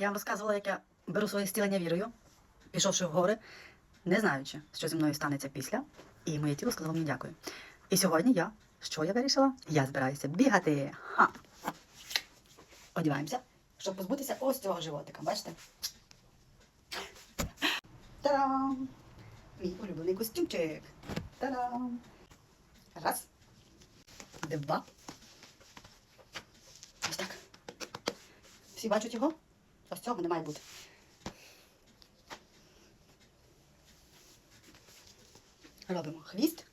Я вам розказувала, як я беру своє стілення вірою, пішовши в гори, не знаючи, що зі мною станеться після, і моє тіло сказало мені дякую. І сьогодні я, що я вирішила? Я збираюся бігати. Ха! Одіваємося, щоб позбутися ось цього животика. Бачите? Та-дам! Мій улюблений костюмчик. Та-дам! Раз. Два. Ось так. Всі бачать його? Ось цього не має бути. Робимо хвіст.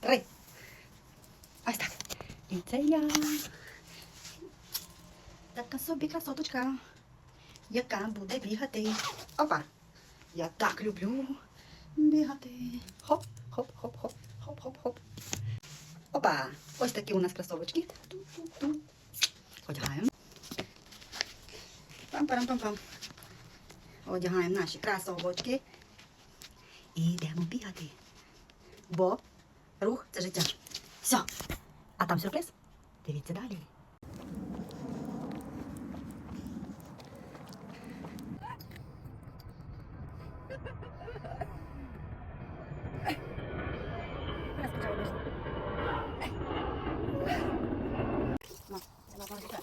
Три. Ось так. І це я. Така собі красоточка, яка буде бігати. Опа! Я так люблю бігати. Хоп, хоп, хоп, хоп. Опа! Ось такі у нас кросовочки. Одягаємо. Пам-пам-пам-пам. Одягаємо наші красовочки. І йдемо бігати. Бо рух це життя. Все. А там сюрприз. Дивіться далі. like that.